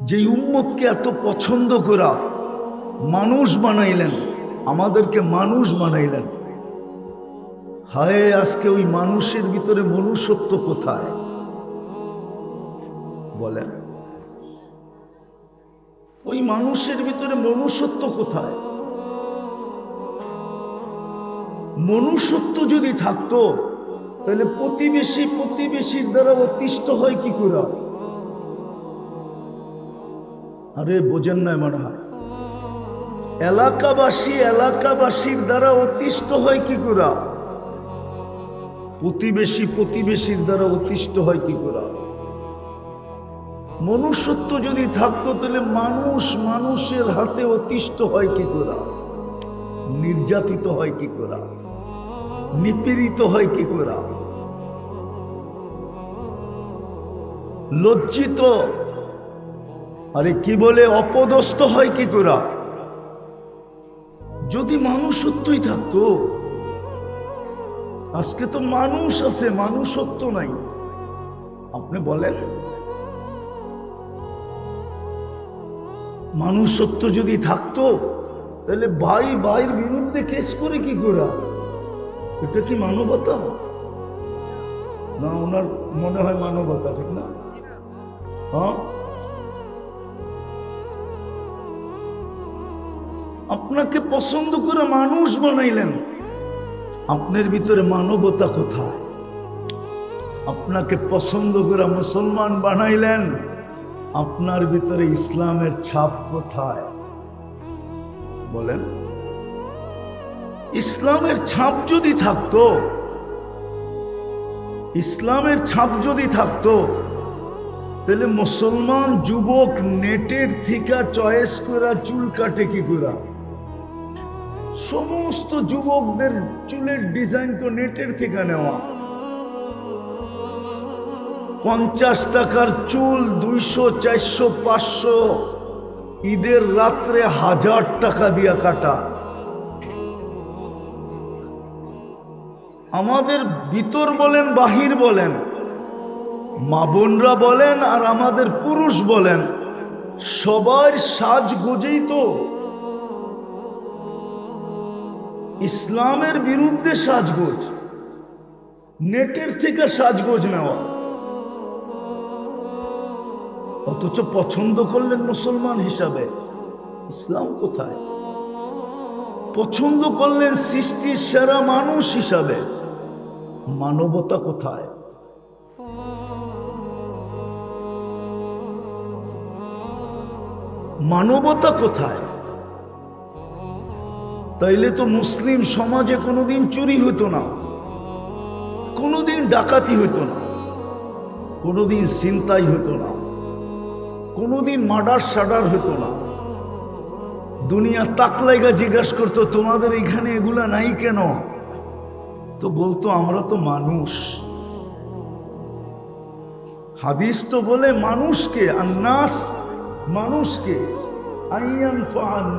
যে উম্মতকে এত পছন্দ করা মানুষ বানাইলেন, আমাদেরকে মানুষ বানাইলেন। হায়, আজকে ওই মানুষের ভিতরে মনুষ্যত্ব কোথায়? বলেন। ওই মানুষের ভিতরে মনুষ্যত্ব কোথায়? মনুষ্যত্ব যদি থাকতো, তাহলে প্রতিবেশী প্রতিবেশীর দ্বারা অতিষ্ঠ হয় কি করে? আরে বোঝেন না মনে এলাকাবাসী এলাকাবাসীর দ্বারা অতিষ্ঠ হয় কি করে? প্রতিবেশী প্রতিবেশীর দ্বারা অতিষ্ঠ হয় কি করে? মনুষ্যত্ব যদি থাকতো, তাহলে মানুষ মানুষের হাতে অতিষ্ঠ হয় কি করে? নির্যাতিত হয় কি করে? নিপীড়িত হয় কি করে? লজ্জিত আরে কি বলে অপদস্থ হয় কি করে? যদি মানুষত্বই থাকতো, আজকে তো মানুষ আছে, মানুষত্ব নাই। আপনি বলেন, মানুষত্ব যদি থাকতো, তাহলে ভাই ভাইয়ের বিরুদ্ধে কেস করে কি করে? এটা কি মানবতা? না, ওনার মনে হয় মানবতা, ঠিক না? হ্যাঁ? আপনাকে পছন্দ করে মানুষ বানাইলেন। আপনার ভিতরে মানবতা কোথায়? আপনাকে পছন্দ করে মুসলমান বানাইলেন। আপনার ভিতরে ইসলামের ছাপ কোথায়? বলেন। ইসলামের ছাপ যদি থাকতো, ইসলামের ছাপ যদি থাকতো, তাহলে মুসলমান যুবক নেটের থেকে চয়েস করা চুল কাটে কি করা সমস্ত যুবকদের চুলের ডিজাইন তো নেটের থেকে নেওয়া। পঞ্চাশ টাকার চুল দুইশো, চারশো, পাঁচশো, ঈদের রাত্রে হাজার টাকা দিয়া কাটা। আমাদের ভিতর বলেন, বাহির বলেন, মা বোনরা বলেন আর আমাদের পুরুষ বলেন, সবার সাজ গোজেই তো ইসলামের বিরুদ্ধে সাজগোজ, নেটের থেকে সাজগোজ নেওয়া। অথচ পছন্দ করলেন মুসলমান হিসাবে। ইসলাম কোথায়? পছন্দ করলেন সৃষ্টির সেরা মানুষ হিসাবে। মানবতা কোথায়? মানবতা কোথায়? তাইলে তো মুসলিম সমাজে কোনোদিন চুরি হতো না। কোনোদিন ডাকাতি হতো না। কোনোদিন চিন্তাই হতো না। কোনোদিন মার্ডার সাডার হতো না। দুনিয়া তাকলাইগা জিজ্ঞাসা করতো, তোমাদের এখানে এগুলা নাই কেন? তো বলতো, আমরা তো মানুষ। হাদিস তো বলে মানুষকে, আন্নাস মানুষকে, আইয়ান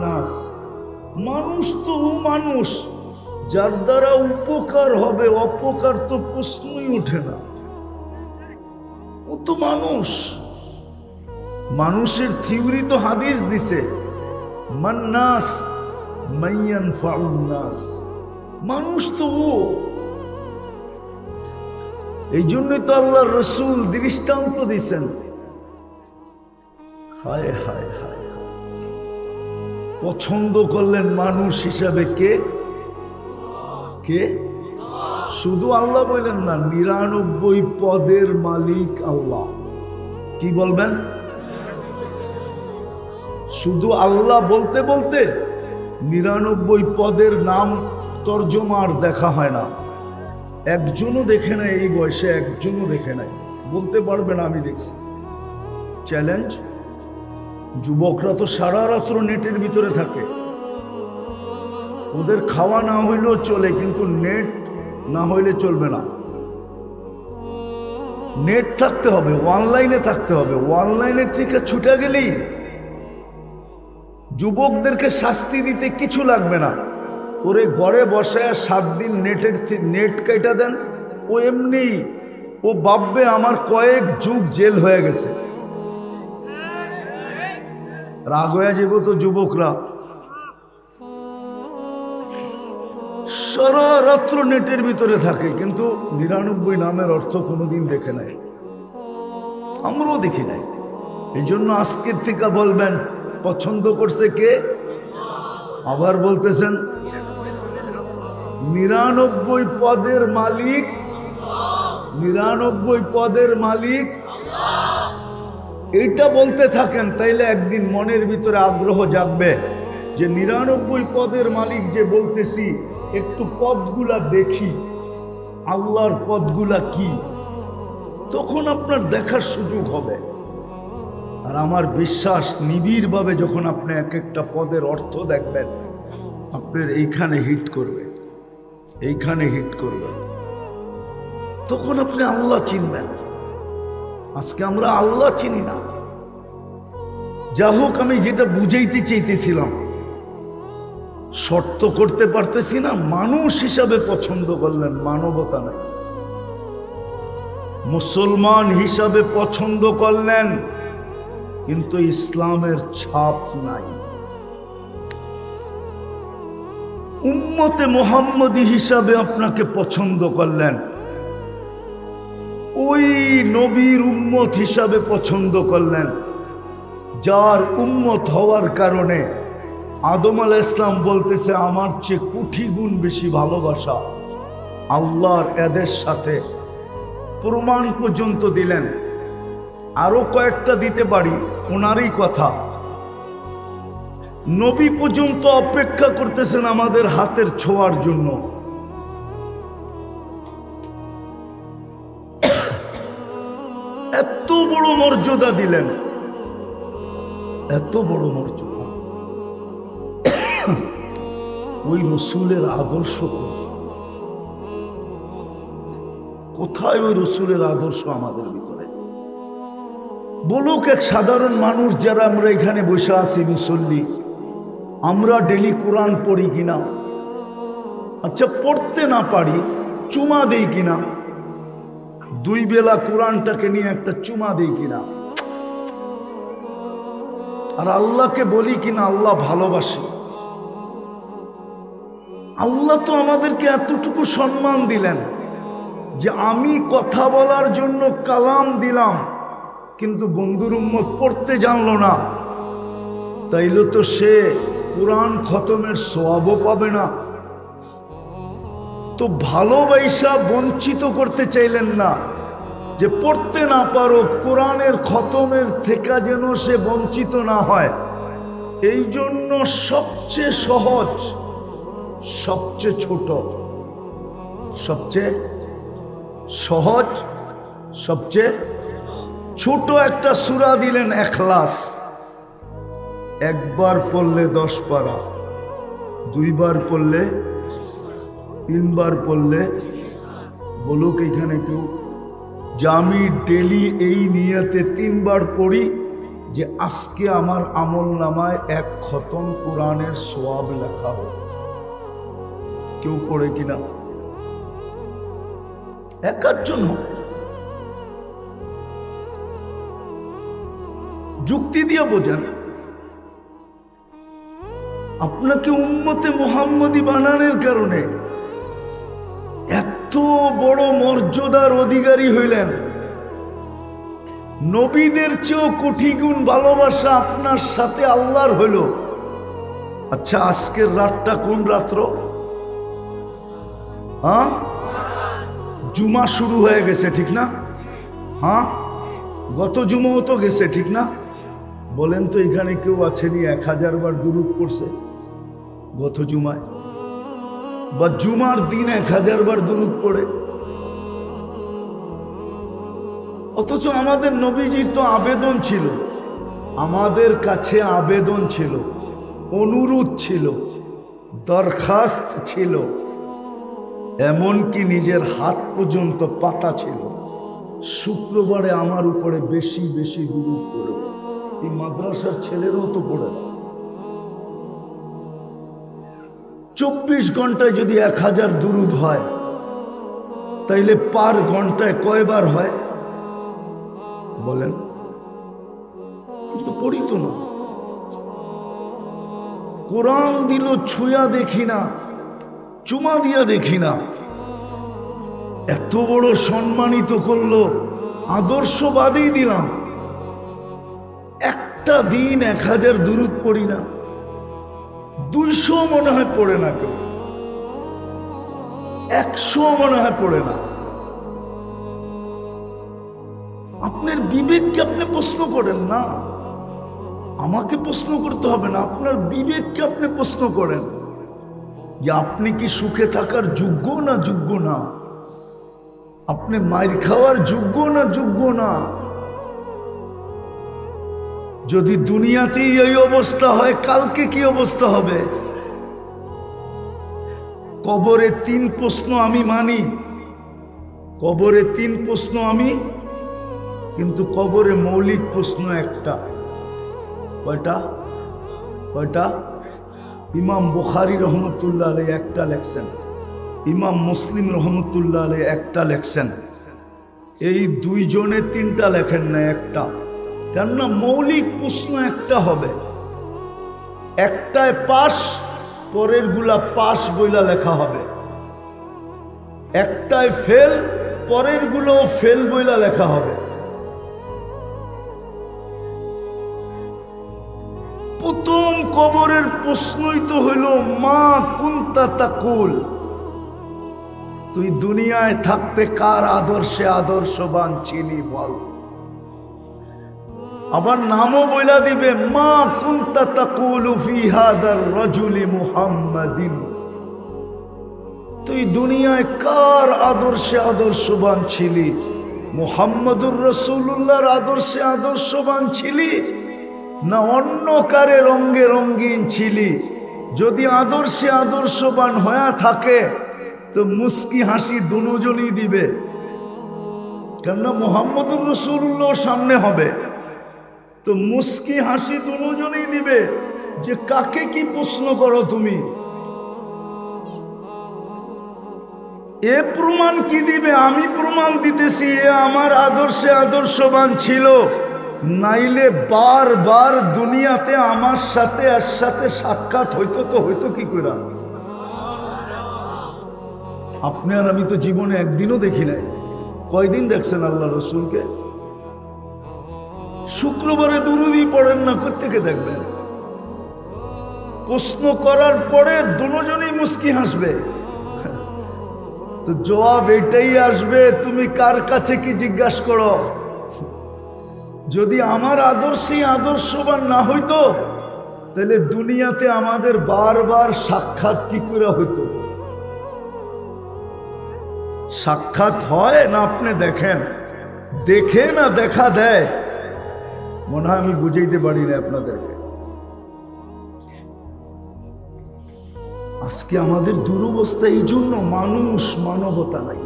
নাস মানুষ তো মানুষ, যার দ্বারা উপকার হবে, অপকার তো প্রশ্নই ওঠে না। ও তো মানুষ। মানুষের থিওরি তো হাদিস দিছে, মান্নাস মাইয়ান নাস। মানুষ তো ও। এই জন্যই তো আল্লাহ রসুল দৃষ্টান্ত দিছেন। হায় হায় হায়। পছন্দ করলেন মানুষ হিসাবে কে? কে? শুধু আল্লাহ বললেন না, নিরানব্বই পদের মালিক আল্লাহ। কি বলবেন? শুধু আল্লাহ বলতে বলতে নিরানব্বই পদের নাম তর্জমার দেখা হয় না। একজনও দেখে নাই এই বয়সে, একজনও দেখে নাই। বলতে পারবে না আমি দেখছি। চ্যালেঞ্জ যুবকরা তো সারা রাত্র নেটের ভিতরে থাকে। ওদের খাওয়া না হইলেও চলে, কিন্তু নেট না হইলে চলবে না। নেট থাকতে হবে, অনলাইনে থাকতে হবে। অনলাইনের থেকে ছুটে গেলেই যুবকদেরকে শাস্তি দিতে কিছু লাগবে না। ওরে ঘরে বসায় সাত দিন নেটের নেট কেটে দেন, ও এমনি, ও ভাববে আমার কয়েক যুগ জেল হয়ে গেছে। রাগ হয়ে যাব তো যুবকরা। সারা রাত্র নেটের ভিতরে থাকে, কিন্তু নিরানব্বই নামের অর্থ কোনোদিন দেখে নাই। আমরাও দেখি নাই। এই জন্য আজকের থেকে বলবেন, পছন্দ করছে কে? আবার বলতেছেন, নিরানব্বই পদের মালিক, নিরানব্বই পদের মালিক এইটা বলতে থাকেন, তাইলে একদিন মনের ভিতরে আগ্রহ জাগবে যে নিরানব্বই পদের মালিক যে বলতেছি, একটু পদগুলা দেখি। আল্লাহর পদগুলা কি? তখন আপনার দেখার সুযোগ হবে। আর আমার বিশ্বাস নিবিড়ভাবে যখন আপনি এক একটা পদের অর্থ দেখবেন, আপনার এইখানে হিট করবে, এইখানে হিট করবে। তখন আপনি আল্লাহ চিনবেন। আজকে আমরা আল্লাহ চিনি না। যা হোক, আমি যেটা বুঝাইতে চাইতেছিলাম, শর্ত করতে পারতেছি না, মানুষ হিসাবে পছন্দ করলেন, মানবতা নাই। মুসলমান হিসাবে পছন্দ করলেন, কিন্তু ইসলামের ছাপ নাই। উম্মতে মোহাম্মদী হিসাবে আপনাকে পছন্দ করলেন ওই নবীর উম্মত হিসাবে পছন্দ করলেন। যার উম্মত হওয়ার কারণে আদম আল ইসলাম বলতেছে, আমার চেয়ে কুঠি গুণ বেশি ভালোবাসা। আল্লাহর এদের সাথে প্রমাণ পর্যন্ত দিলেন। আরও কয়েকটা দিতে পারি ওনারই কথা। নবী পর্যন্ত অপেক্ষা করতেছেন আমাদের হাতের ছোঁয়ার জন্য। বড় মর্যাদা দিলেন। এত বড় মর্যাদা। ওই রসুলের আদর্শ কোথায় ওই রসুলের আদর্শ আমাদের ভিতরে? বলুক এক সাধারণ মানুষ, যারা আমরা এখানে বসে আছি মুসল্লি, আমরা ডেলি কোরআন পড়ি কিনা? আচ্ছা পড়তে না পারি, চুমা দেই কিনা? দুই বেলা কোরআনটাকে নিয়ে একটা চুমা দিই কিনা। আর আল্লাহকে বলি কিনা, আল্লাহ ভালোবাসে। আল্লাহ তো আমাদেরকে এতটুকু সম্মান দিলেন যে আমি কথা বলার জন্য কালাম দিলাম, কিন্তু বন্ধুর উম্মত পড়তে জানলো না। তাইলে তো সে কোরআন খতমের সোয়াবও পাবে না। তো ভালোবাসা বঞ্চিত করতে চাইলেন না। যে পড়তে না পারো, কোরআনের খতমের থেকে যেন সে বঞ্চিত না হয়। এই জন্য সবচেয়ে সহজ, সবচেয়ে ছোট, সবচেয়ে সহজ, সবচেয়ে ছোট একটা সুরা দিলেন এখলাস। একবার পড়লে দশ পারা, দুইবার পড়লে তিনবার পড়লে বলুক এখানে কেউ যে আমি ডেলি এই নিয়তে তিনবার পড়ি যে আজকে আমার আমল নামায় এক খতম কোরআনের সোয়াব লেখা হবে কেউ পড়ে কিনা? একার জন্য যুক্তি দিয়ে বোঝান। আপনাকে উম্মতে মোহাম্মদী বানানোর কারণে এত বড় মর্যাদার অধিকারী হইলেন। নবীদের চেয়েও কোটি গুণ ভালোবাসা আপনার সাথে আল্লাহর হইল। আচ্ছা আজকের রাতটা কোন রাত্র? হ্যাঁ? জুমা শুরু হয়ে গেছে, ঠিক না? হ্যাঁ? গত জুমাও তো গেছে, ঠিক না? বলেন তো, এখানে কেউ আছেনি? এক হাজার বার দুরুদ পড়ছে গত জুমায়। বা জুমার দিন এক হাজার বার দুরুদ পড়ে। অথচ আমাদের নবীজির তো আবেদন ছিল, আমাদের কাছে আবেদন ছিল, অনুরোধ ছিল, দরখাস্ত ছিল, এমনকি নিজের হাত পর্যন্ত পাতা ছিল। শুক্রবারে আমার উপরে বেশি বেশি গুরুত্ব পড়ে। এই মাদ্রাসার ছেলেরও তো পড়ে না। চব্বিশ ঘন্টায় যদি এক হাজার দুরুদ হয়, তাইলে পার ঘন্টায় কয়বার হয়? বলেন। কিন্তু না। কোরআন দিল ছুঁয়া দেখি না, চুমা দিয়া দেখি না। এত বড় সম্মানিত করল আদর্শবাদেই দিলাম। একটা দিন এক হাজার দূরত পড়ি না। দুইশো মনে হয় পড়ে না কেউ। একশো মনে হয় পড়ে না। আপনার বিবেককে আপনি প্রশ্ন করেন না। আমাকে প্রশ্ন করতে হবে না, আপনার বিবেককে আপনি প্রশ্ন করেন যে আপনি কি সুখে থাকার যোগ্য না যোগ্য না? আপনি মায়ের খাওয়ার যোগ্য না যোগ্য না? যদি দুনিয়াতেই এই অবস্থা হয়, কালকে কি অবস্থা হবে? কবরে তিন প্রশ্ন আমি মানি। কবরে তিন প্রশ্ন আমি, কিন্তু কবরে মৌলিক প্রশ্ন একটা। কয়টা? কয়টা? ইমাম বুখারি রহমতুল্লাহ আলাই একটা লেখছেন। ইমাম মুসলিম রহমতুল্লাহ আলাই একটা লেখছেন। এই দুইজনে তিনটা লেখেন না, একটা। কেননা মৌলিক প্রশ্ন একটা হবে। একটায় পাশ, পরেরগুলা পাশ বইলা লেখা হবে। একটায় ফেল, পরেরগুলো ফেল বইলা লেখা হবে। প্রথম কবরের প্রশ্নই তো হইল, মা কুন্তা তাকুল। তুই দুনিয়ায় থাকতে কার আদর্শে আদর্শবান চিনি বল? আবার নামও বইলা দিবে, মা কুন্তা তুই দুনিয়ায় কার আদর্শে আদর্শবান ছিলি? মুহাম্মদুর রসুল্লাহর আদর্শে আদর্শবান ছিলি? না অন্য কারে রঙ্গে রঙ্গিন ছিলি? যদি আদর্শে আদর্শবান হয়ে থাকে, তো মুস্কি হাসি দুজনই দিবে। কেননা মোহাম্মদুর রসুল্লাহ সামনে হবে। তো মুস্কি হাসি দুজনই দিবে। যে কাকে কি প্রশ্ন করো তুমি? এ প্রমাণ কি দিবে? আমি প্রমাণ দিতেছি, এ আমার আদর্শে আদর্শবান ছিল। নাইলে বারবার দুনিয়াতে আমার সাথে আর সাথে সাক্ষাৎ হইতো তো হইতো কি করে আপনি আর আমি তো জীবনে একদিনও দেখি নাই। কয়দিন দেখছেন আল্লাহ রসুলকে? শুক্রবারে দুরুদি পড়েন না কোথেকে দেখবেন? প্রশ্ন করার পরে দুজনেই মুস্কি হাসবে। তো জবাব এটাই আসবে, তুমি কার কাছে কি জিজ্ঞাসা করো? যদি আমার আদর্শই আদর্শবান না হইতো, তাহলে দুনিয়াতে আমাদের বারবার সাক্ষাৎ কি করে হইতো? সাক্ষাৎ হয় না, আপনি দেখেন। দেখে না, দেখা দেয়। মনে হয় আমি বুঝাইতে পারি না আপনাদেরকে। আজকে আমাদের দুরবস্থা এই জন্য মানুষ মানবতা নাই।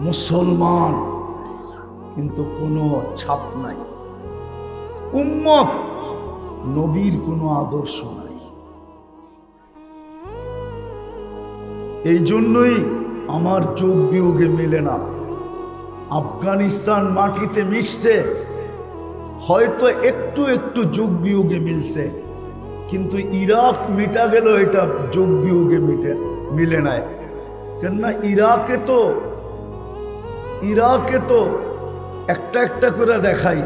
মুসলমান, কিন্তু কোনো ছাপ নাই। উম্মত, নবীর কোনো আদর্শ নাই। এই জন্যই আমার যোগ বিয়োগে মেলে না। আফগানিস্তান মাটিতে মিশছে হয়তো একটু একটু যোগ বিয়োগে মিলছে, কিন্তু ইরাক মিটা গেল এটা যোগ বিয়োগে মিটে, মিলে নাই। কেননা ইরাকে তো ইরাকে তো একটা একটা করে দেখাই।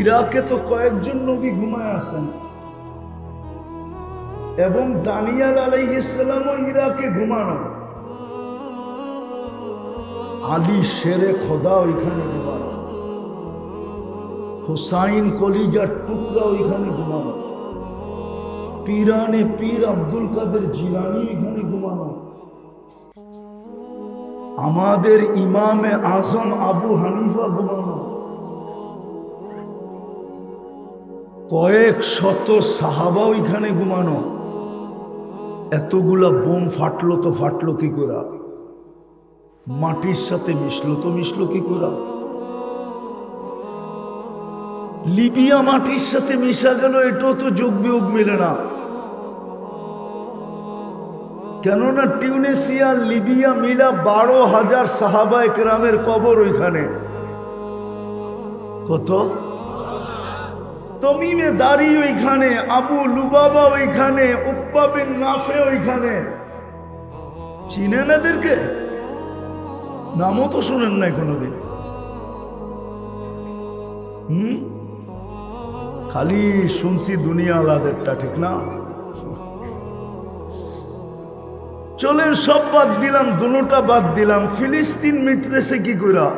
ইরাকে তো কয়েকজন নবী ঘুমায় আসেন এবং দানিয়াল আলাইহিসালামও ইরাকে ঘুমানো। আলী শেরে খোদা ওইখানে হুসাইন কলিজার টুকরা ওইখানে ঘুমানো। পীরানে পীর আব্দুল কাদের জিলানি এখানে ঘুমানো। আমাদের ইমামে আজম আবু হানিফা ঘুমানো। কয়েক শত সাহাবা ওইখানে ঘুমানো। এতগুলা বোম ফাটলো তো ফাটলো কি করে? মাটির সাথে মিশলো তো মিশলো কি করে? লিবিয়া মাটির সাথে মিশা গেল, এটাও তো যোগ বিয়োগ মেলে না। কেননা টিউনেসিয়া লিবিয়া মিলা বারো হাজার সাহাবা একরামের কবর ওইখানে। কত? তমিমে দাড়ি ওইখানে, আবু লুবাবা ওইখানে, উপ্পা বিন নাফে ওইখানে। চিনেন এদেরকে? নামও তো শুনেন নাই কোনোদিন। হুম? খালি শুনছি দুনিয়া আলাদেরটা ঠিক না। চলেন সব বাদ দিলাম, দুটা বাদ দিলাম। ফিলিস্তিন মিটতেছে কি কইরা?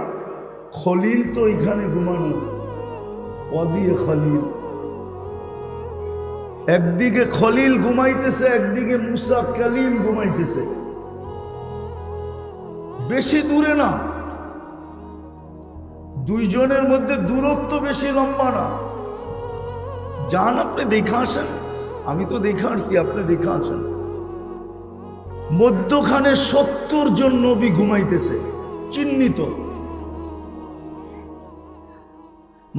খলিল তো এখানে ঘুমানো। অদিয়ে খলিল। একদিকে খলিল ঘুমাইতেছে, একদিকে মুসা কালিম ঘুমাইতেছে। বেশি দূরে না। দুইজনের মধ্যে দূরত্ব বেশি লম্বা না। যান আপনি দেখে আসেন। আমি তো দেখে আসছি, আপনি দেখে আসেন মধ্যখানে সত্তর জন নবী ঘুমাইতেছে, চিহ্নিত।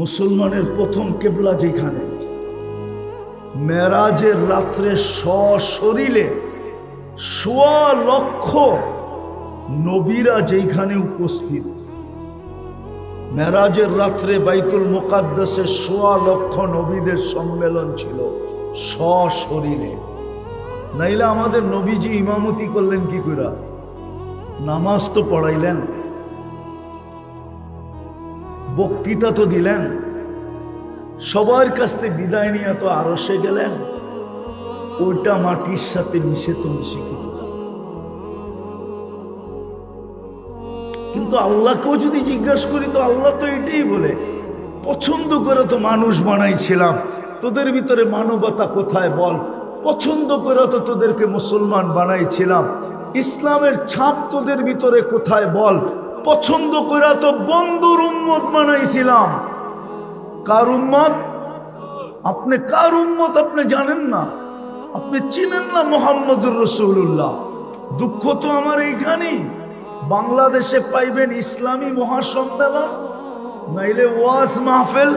মুসলমানের প্রথম কেবলা যেখানে, মেরাজের রাত্রে সশরীরে সোয়া লক্ষ নবীরা যেখানে উপস্থিত। মেরাজের রাত্রে বাইতুল মোকাদ্দাসে সোয়া লক্ষ নবীদের সম্মেলন ছিল, সশরীরে। নাইলে আমাদের নবীজি ইমামতি করলেন কি কইরা? নামাজ তো পড়াইলেন। বক্তৃতা তো দিলেন। সবার কাছ থেকে বিদায় নিয়ে তো আরসে গেলেন। ওইটা মাটির সাথে মিশে তো মিশে কিন্তু আল্লাহকেও যদি জিজ্ঞাসা করি, তো আল্লাহ তো এটাই বলে, পছন্দ করে তো মানুষ বানাইছিলাম, তোদের ভিতরে মানবতা কোথায় বল? পছন্দ করে তো তোদেরকে মুসলমান বানাইছিলাম, ইসলামের ছাপ তোদের ভিতরে কোথায় বল? পছন্দ করে তো বন্ধুর উম্মত বানাইছিলাম। কার উম্মত? আপনি কার উম্মত আপনি জানেন না, আপনি চিনেন না মোহাম্মদুর রসুল্লাহ দুঃখ তো আমার এইখানেই। বাংলাদেশে পাইবেন ইসলামী মহাসম্মেলন, নাইলে ওয়াজ মাহফেল,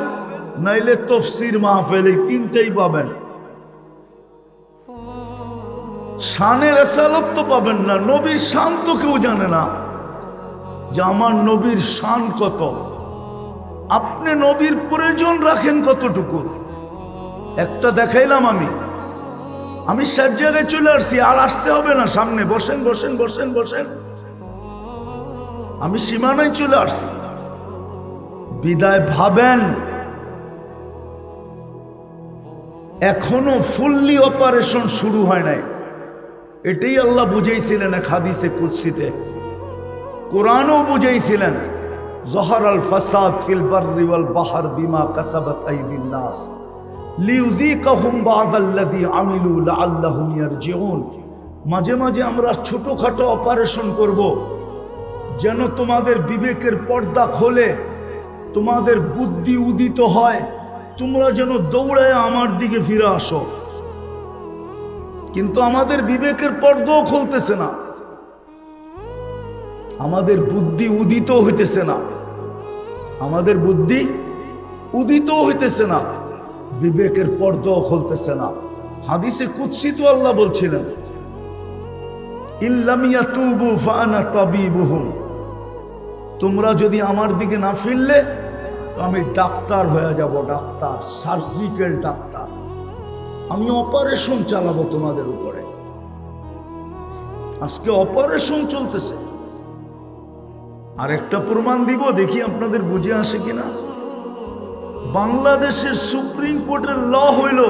নাইলে তফসির মাহফেল, এই তিনটেই পাবেন। শানের এসালত তো পাবেন না, নবীর শান তো কেউ জানে না যে আমার নবীর শান কত। আপনি নবীর প্রয়োজন রাখেন কতটুকু? একটা দেখাইলাম আমি। আমি সব জায়গায় চলে আসছি, আর আসতে হবে না সামনে। বসেন বসেন বসেন বসেন। আমি সীমানায় চলে আসছি। বিদায় ভাবেন। এখনও ফুললি অপারেশন শুরু হয় নাই। এটাই আল্লাহ বুঝাইছিলেন এক হাদিসে কুৎসিতে কোরআনও বুঝাইছিলেন, জহর আল ফাসাদ ফিল বাররি ওয়াল বাহার বিমা কাসাবাত আইদিন নাস। লিউযীকাহুম বা'দাল্লাযী আমিলু লাআল্লাহুম ইয়ারজিউন। মাঝে মাঝে আমরা ছোটখাটো অপারেশন করব যেন তোমাদের বিবেকের পর্দা খোলে, তোমাদের বুদ্ধি উদিত হয়, তোমরা যেন দৌড়ায় আমার দিকে ফিরে আসো। কিন্তু আমাদের বিবেকের পর্দাও খুলতেছে না। আমাদের বুদ্ধি উদিত হইতেছে না। আমাদের বুদ্ধি উদিত হইতেছে না। বিবেকের পর্দাও খুলতেছে না। হাদিসে কুৎসিত আল্লাহ বলছিলেন ইল্লামিয়া তুবু ফানা তাবিবুহুম। তোমরা যদি আমার দিকে না ফিরলে, তো আমি ডাক্তার হয়ে যাব, ডাক্তার সার্জিক্যাল ডাক্তার। আমি অপারেশন চালাবো তোমাদের উপরে। আজকে অপারেশন চলতেছে। আর একটা প্রমাণ দিব, দেখি আপনাদের বুঝে আসে কিনা। বাংলাদেশের সুপ্রিম কোর্টের ল হইল,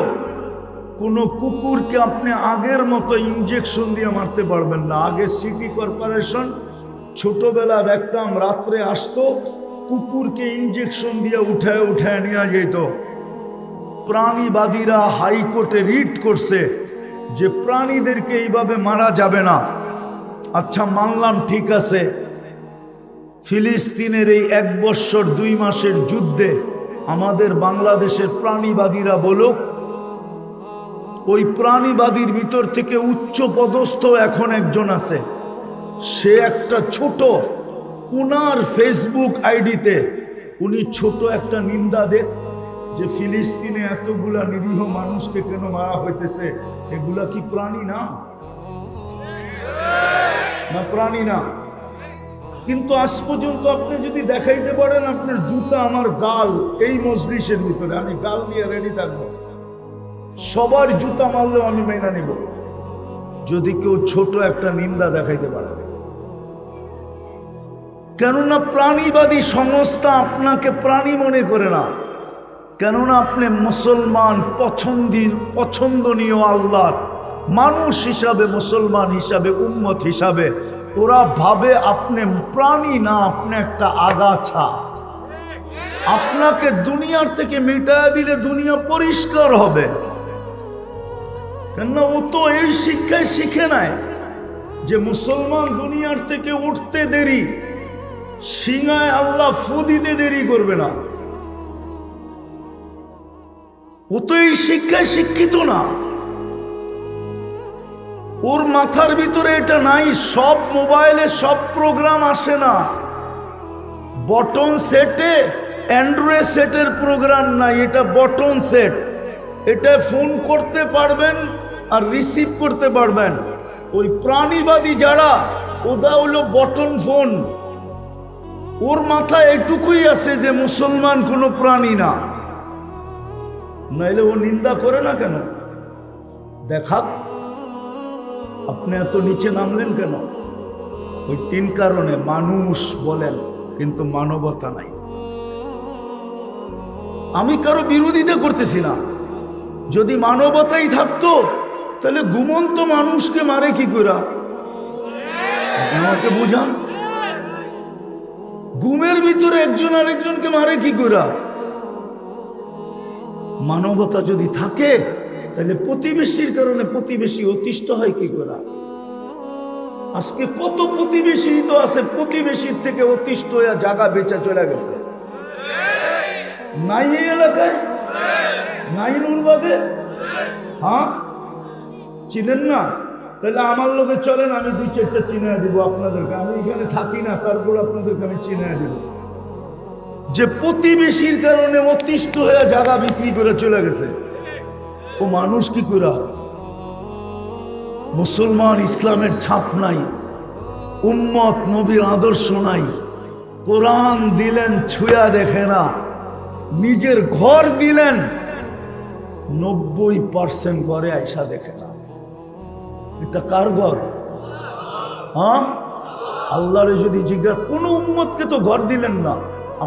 কোন কুকুরকে আপনি আগের মতো ইঞ্জেকশন দিয়ে মারতে পারবেন না। আগে সিটি কর্পোরেশন ছোটবেলা দেখতাম, রাত্রে আসতো, কুকুরকে ইঞ্জেকশন দিয়ে উঠায় উঠায় নিয়ে যেত। প্রাণীবাদীরা হাইকোর্টে রিট করছে যে প্রাণীদেরকে এইভাবে মারা যাবে না। আচ্ছা মানলাম ঠিক আছে। ফিলিস্তিনের এই এক বৎসর দুই মাসের যুদ্ধে আমাদের বাংলাদেশের প্রাণীবাদীরা বলুক, ওই প্রাণীবাদীর ভিতর থেকে উচ্চ পদস্থ এখন একজন আছে। সে একটা ছোট, উনার ফেসবুক আইডিতে, উনি ছোট একটা নিন্দা দেন যে ফিলিস্তিনে এতগুলা নিরীহ মানুষকে কেন মারা হইতেছে? এগুলা কি প্রাণী না? না প্রাণী না। কিন্তু আজ পর্যন্ত আপনি যদি দেখাইতে পারেন আপনার জুতা, আমার গাল এই মজলিসের ভিতরে, আমি গাল নিয়ে রেডি থাকব। সবার জুতা মারলেও আমি মেনে নিব। যদি কেউ ছোট একটা নিন্দা দেখাইতে পারে। কেননা প্রাণীবাদী সংস্থা আপনাকে প্রাণী মনে করে না। কেননা আপনি মুসলমান পছন্দের পছন্দনীয় আল্লাহর মানুষ হিসাবে, মুসলমান হিসাবে, উম্মত হিসাবে, ওরা ভাবে আপনি প্রাণী না, আপনি একটা আগাছা। আপনাকে দুনিয়ার থেকে মিটায়া দিলে দুনিয়া পরিষ্কার হবে। কেননা ও তো এই শিক্ষায় শিখে নাই যে মুসলমান দুনিয়ার থেকে উঠতে দেরি। সিঙায় আল্লাহ ফু দিতে দেরি করবে না। ও তো এই শিক্ষায় শিক্ষিত না। ওর মাথার ভিতরে এটা নাই, সব মোবাইলে সব প্রোগ্রাম আসে না। বটন সেটে, অ্যান্ড্রয়েড সেটের প্রোগ্রাম নাই, এটা বটন সেট। এটা ফোন করতে পারবেন আর রিসিভ করতে পারবেন। ওই প্রাণীবাদী যারা ওটা হলো বটন ফোন। ওর মাথায় এটুকুই আছে যে মুসলমান কোনো প্রাণী না। নাইলে ও নিন্দা করে না কেন? দেখাক, আপনি এত নিচে নামলেন কেন? ওই তিন কারণে মানুষ বলেন, কিন্তু মানবতা নাই। আমি কারও বিরোধিতা করতেছি না। যদি মানবতাই থাকতো, তাহলে ঘুমন্ত মানুষকে মারে কি করে আমাকে বুঝান? ভিতরে একজন আরেকজনকে মারে কি করে মানবতা যদি থাকে, তাহলে প্রতিবেশীর কারণে প্রতিবেশী অতিষ্ঠ হয় কি করে আজকে কত প্রতিবেশী তো আছে, প্রতিবেশীর থেকে অতিষ্ঠ হয়ে জায়গা বেচা চলে গেছে। নাই এই এলাকায়? নাই নুরবাদে হ্যাঁ? চিনেন না? তাহলে আমার লোকে চলেন, আমি দুই চারটা চিনে দিব আপনাদেরকে। আমি এখানে থাকি না, তারপর আপনাদেরকে আমি চিনে দিব। যে প্রতিবেশীর কারণে অতিষ্ঠ হয়ে জায়গা বিক্রি করে চলে গেছে। ও মানুষ কি করে মুসলমান ইসলামের ছাপ নাই, উম্মত নবীর আদর্শ নাই, কোরআন দিলেন, ছুঁয়া দেখে না, নিজের ঘর দিলেন, নব্বই পার্সেন্ট ঘরে আইসা দেখে না। এটা কার ঘর? হ্যাঁ? আল্লাহরে যদি জিজ্ঞাসা কোনো উম্মতকে তো ঘর দিলেন না।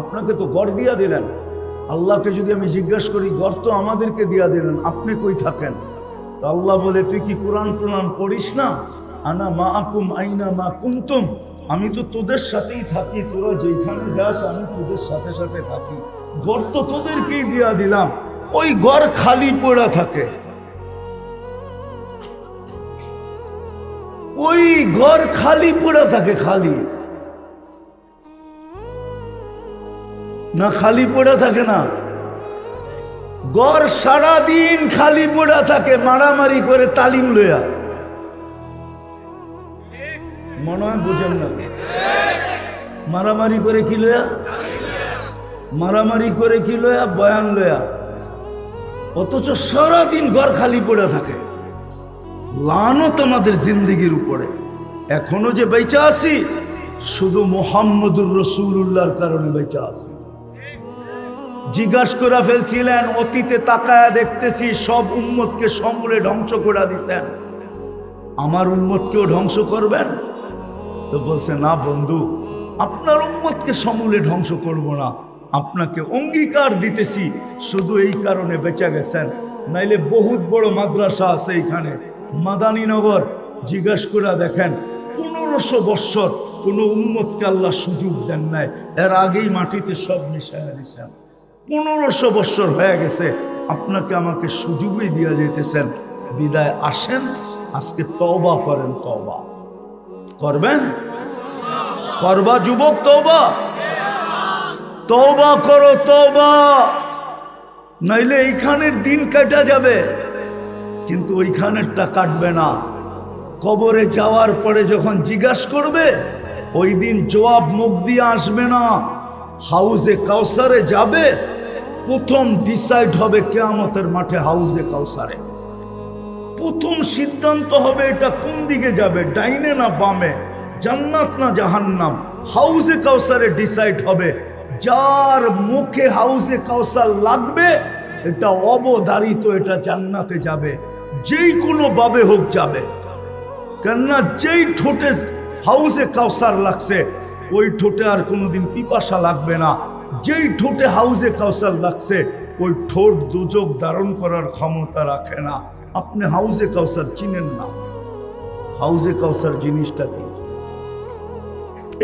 আপনাকে তো গড় দিয়া দিলেন। আল্লাহকে যদি আমি জিজ্ঞাসা করি ঘর তো আমাদেরকে দিয়া দিলেন, আপনি কই থাকেন? তো আল্লাহ বলে, তুই কি কোরআন কোরআন পড়িস না? আনা মা আকুম আইনা মা কুমতুম আমি তো তোদের সাথেই থাকি, তোরা যেখানে যাস, আমি তোদের সাথে সাথে থাকি। ঘর তো তোদেরকেই দিয়া দিলাম। ওই গড় খালি পড়া থাকে। ওই ঘর খালি পড়া থাকে, খালি। না খালি পড়ে থাকে না। গড় সারাদিন খালি পড়ে থাকে, মারামারি করে তালিম লইয়া। মনে হয় বুঝেন না। মারামারি করে কি লইয়া? মারামারি করে কি লইয়া? বয়ান লইয়া। অথচ সারাদিন ঘর খালি পড়ে থাকে। লানত তোমাদের জিন্দিগির উপরে। এখনও যে বেচা আছি, শুধু মোহাম্মদুর রসুল্লাহর কারণে বেচা আছি। জিজ্ঞাসা করে ফেলছিলেন, অতীতে তাকায়া দেখতেছি সব উম্মতকে সমূলে ধ্বংস করে দিছেন। আমার উম্মতকেও ধ্বংস করবেন? তো বলছে, না বন্ধু, আপনার উম্মতকে সমূলে ধ্বংস করব না। আপনাকে অঙ্গীকার দিতেছি, শুধু এই কারণে বেঁচে গেছেন। নাইলে বহুত বড় মাদ্রাসা আছে এইখানে মাদানীনগর জিজ্ঞাসা করে দেখেন, পনেরোশো বৎসর কোনো উম্মতকে আল্লাহ সুযোগ দেন নাই। এর আগেই মাটিতে সব মিশাইয়া দিছেন। পনেরোশো বৎসর হয়ে গেছে আপনাকে আমাকে সুযোগই দিয়া যেতেছেন বিদায় আসেন, আজকে তওবা করেন, তওবা। করবেন? করবা যুবক, তওবা? তওবা করো, তওবা। নাইলে এইখানের দিন কাটা যাবে, কিন্তু ওইখানেরটা কাটবে না। কবরে যাওয়ার পরে যখন জিজ্ঞাসা করবে, ওই দিন জবাব মুখ দিয়ে আসবে না। হাউজে কাউসারে যাবে প্রথম ডিসাইড হবে কেয়ামতের মাঠে হাউজে কাউসারে। প্রথম সিদ্ধান্ত হবে এটা কোন দিকে যাবে, ডাইনে না বামে? জান্নাত না জাহান্নাম? হাউজে কাউসারে ডিসাইড হবে। যার মুখে হাউজে কাউসার লাগবে, এটা অবধারিত এটা জান্নাতে যাবে। যেই কোনো বাবে হোক যাবে। কেননা যেই ঠোঁটে হাউজে কাউসার লাগছে, ওই ঠোঁটে আর কোনোদিন পিপাসা লাগবে না। যেই ঠোঁটে হাউজে কাউসার লাগছে, ওই ঠোঁট দুযোগ ধারণ করার ক্ষমতা রাখে না। আপনি হাউজে কাউসার চিনেন না। হাউজে কাউসার জিনিসটা কি?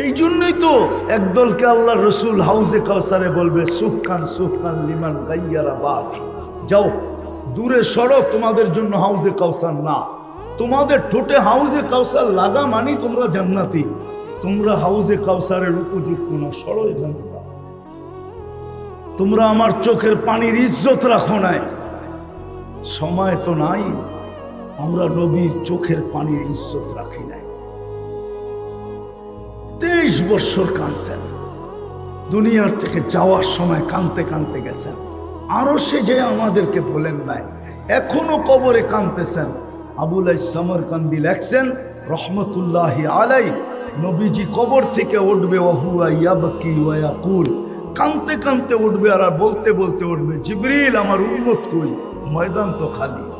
এই জন্যই তো একদলকে আল্লাহ রসুল হাউজে কাউসারে বলবে সুখান সুখান লিমান গাইয়ারা বাদ। যাও, দূরে সরো, তোমাদের জন্য হাউজে কাউসার না। তোমাদের ঠোঁটে হাউজে কাউসার লাগা মানি তোমরা জান্নাতি। তোমরা হাউজে কাউসারের উপযুক্ত না। সরো এখান। তোমরা আমার চোখের পানির ইজ্জত রাখো নাই। সময় তো নাই। আমরা নবীর চোখের পানির ইজ্জত রাখি নাই। তেইশ বৎসর কাঁদছেন। দুনিয়ার থেকে যাওয়ার সময় কানতে কানতে গেছেন। আরও সে যে আমাদেরকে বলেন নাই, এখনও কবরে কানতেছেন আবুল সামর কান্দি লেখছেন, রহমতুল্লাহ আলাই নবীজি কবর থেকে উঠবে, ওহুয়া ইয়াবকি ওয়াকুল কানতে কানতে উঠবে আর বলতে বলতে উঠবে জিবরিল আমার উন্মত কই? ময়দান তো খালি।